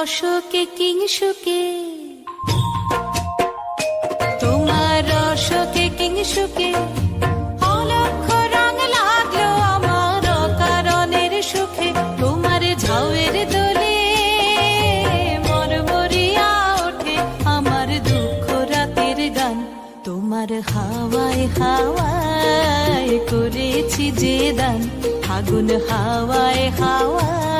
রসকে কিংসুকে তোমার অলক্ষ সুখে। তোমার ঝাউয়ের দোলে মরমরিয়া ওঠে আমার দুঃখ রাতের তোমার হাওয়ায় হাওয়ায় করেছি যে দান। আগুন হাওয়ায় হাওয়ায়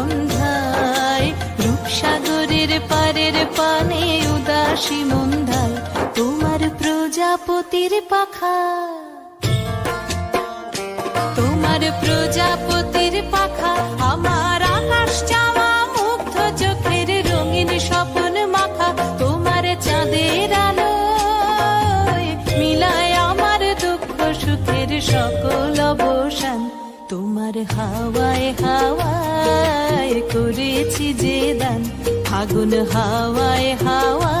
উদাসী মন্ধায় তোমার প্রজাপতির পাখা। তোমার প্রজাপতির পাখা, আমার আকাশ চাওয়া মুগ্ধ চোখের রঙিন স্বপন মাখা। তোমার চাঁদের আলো মিলায় আমার দুঃখ সুখের সকল অবসান। তোমার হাওয়ায় হাওয়ায় করেছি যে দান, ফাগুন হাওয়ায় হাওয়ায়